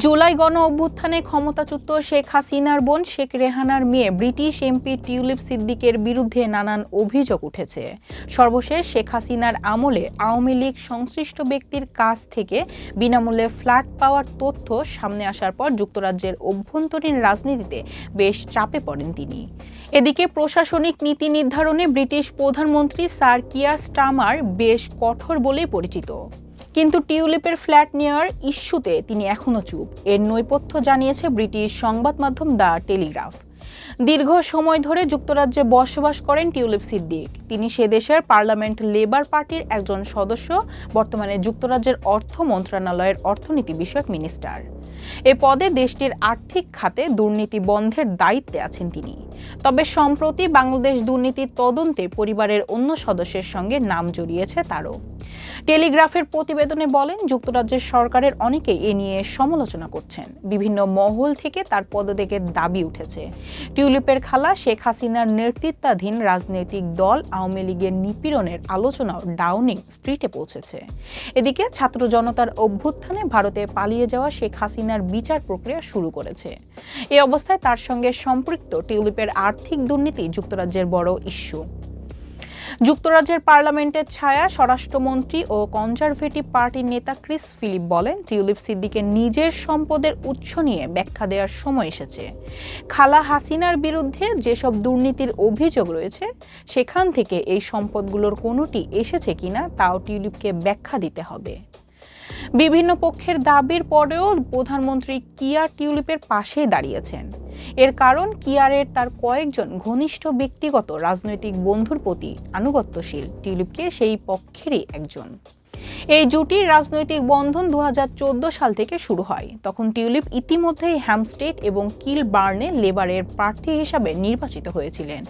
জুলাই গণ অভ্যুত্থানে ক্ষমতাচ্যুত শেখ হাসিনার বোন শেখ রেহানার মেয়ে ব্রিটিশ এমপি টিউলিপ সিদ্দিকের বিরুদ্ধে নানান অভিযোগ উঠেছে। সর্বশেষ শেখ হাসিনার আমলে আওয়ামী লীগ সংশ্লিষ্ট ব্যক্তির কাছ থেকে বিনামূল্যে ফ্ল্যাট পাওয়ার তথ্য সামনে আসার পর যুক্তরাজ্যের অভ্যন্তরীণ রাজনীতিতে বেশ চাপে পড়েন তিনি। এদিকে প্রশাসনিক নীতি নির্ধারণে ব্রিটিশ প্রধানমন্ত্রী স্যার কিয়ার স্টামার বেশ কঠোর বলেই পরিচিত। কিন্তু টিউলিপের ফ্ল্যাট নেওয়ার ইস্যুতে তিনি এখনও চুপ। এর নৈপথ্য জানিয়েছে ব্রিটিশ সংবাদ মাধ্যম দ্য টেলিগ্রাফ। দীর্ঘ সময় ধরে যুক্তরাজ্যে বসবাস করেন টিউলিপ সিদ্দিক। তিনি সে দেশের পার্লামেন্ট লেবার পার্টির একজন সদস্য, বর্তমানে যুক্তরাজ্যের অর্থ মন্ত্রণালয়ের অর্থনীতি বিষয়ক মিনিস্টার। এ পদে দেশটির আর্থিক খাতে দুর্নীতি বন্ধের দায়িত্বে আছেন তিনি। তবে সম্প্রতি বাংলাদেশ দুর্নীতির তদন্তে পরিবারের অন্য সদস্যের সঙ্গে নাম জড়িয়েছে তারও। টেলিগ্রাফের প্রতিবেদনে বলেন, যুক্তরাজ্যের সরকারের অনেকেই এ নিয়ে সমালোচনা করছেন। বিভিন্ন মহল থেকে তার পদত্যাগের দাবি উঠেছে। টিউলিপের খালা শেখ হাসিনার নেতৃত্বাধীন রাজনৈতিক দল আওয়ামী লীগের নিপীড়নের আলোচনাও ডাউনিং স্ট্রিটে পৌঁছেছে। এদিকে ছাত্র জনতার অভ্যুত্থানে ভারতে পালিয়ে যাওয়া শেখ হাসিনার বিচার প্রক্রিয়া শুরু করেছে। এই অবস্থায় তার সঙ্গে সম্পৃক্ত টিউলিপের আর্থিক দুর্নীতি যুক্তরাজ্যের বড় ইস্যু। যুক্তরাজ্যের পার্লামেন্টের ছায়া, স্বরাষ্ট্রমন্ত্রী ও কনজারভেটিভ পার্টির নেতা ক্রিস ফিলিপ বলেন, টিউলিপ সিদ্দিকের নিজের সম্পদের উৎস নিয়ে ব্যাখ্যা দেওয়ার সময় এসেছে। খালা হাসিনার বিরুদ্ধে যেসব দুর্নীতির অভিযোগ রয়েছে, সেখান থেকে এই সম্পদগুলোর কোনোটি এসেছে কিনা, তাও টিউলিপকে ব্যাখ্যা দিতে হবে। বিভিন্ন পক্ষের দাবির পরেও প্রধানমন্ত্রী কিয়ার টিউলিপের পাশেই দাঁড়িয়েছেন। এর কারণ, কিয়ারের তার কয়েকজন ঘনিষ্ঠ ব্যক্তিগত রাজনৈতিক বন্ধুর প্রতি আনুগত্যশীল। টিউলিপকে সেই পক্ষেরই একজন। এই জুটির রাজনৈতিক বন্ধন দু হাজার চোদ্দ সাল থেকে শুরু হয়। তখন টিউলিপ ইতিমধ্যেই হ্যামস্টেট এবং কিল বার্নে লেবারের প্রার্থী হিসাবে নির্বাচিত হয়েছিলেন।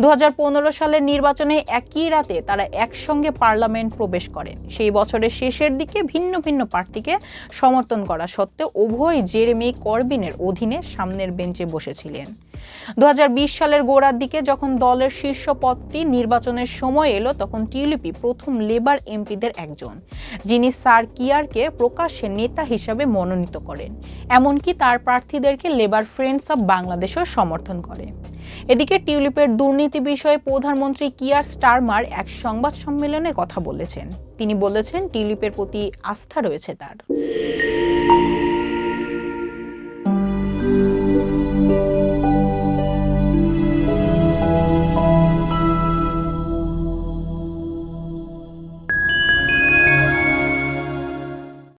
দু হাজার পনেরো সালের নির্বাচনে একই রাতে তারা একসঙ্গে পার্লামেন্ট প্রবেশ করেন। সেই বছরের শেষের দিকে ভিন্ন ভিন্ন প্রার্থীকে সমর্থন করা সত্ত্বেও উভয় জেরেমি করবিনের অধীনে সামনের বেঞ্চে বসেছিলেন। দু হাজার বিশ সালের গোড়ার দিকে যখন দলের শীর্ষ পদটি নির্বাচনের সময় এলো, তখন টিউলিপি প্রথম লেবার এমপিদের একজন, যিনি স্যার কিয়ারকে প্রকাশ্যে নেতা হিসাবে মনোনীত করেন। এমনকি তার প্রার্থীদেরকে লেবার ফ্রেন্ডস অব বাংলাদেশও সমর্থন করে। এদিকে টিউলিপের দুর্নীতি বিষয়ে প্রধানমন্ত্রী কিয়ার স্টারমার এক সংবাদ সম্মেলনে কথা বলেছেন। তিনি বলেছেন, টিউলিপের প্রতি আস্থা রয়েছে তার।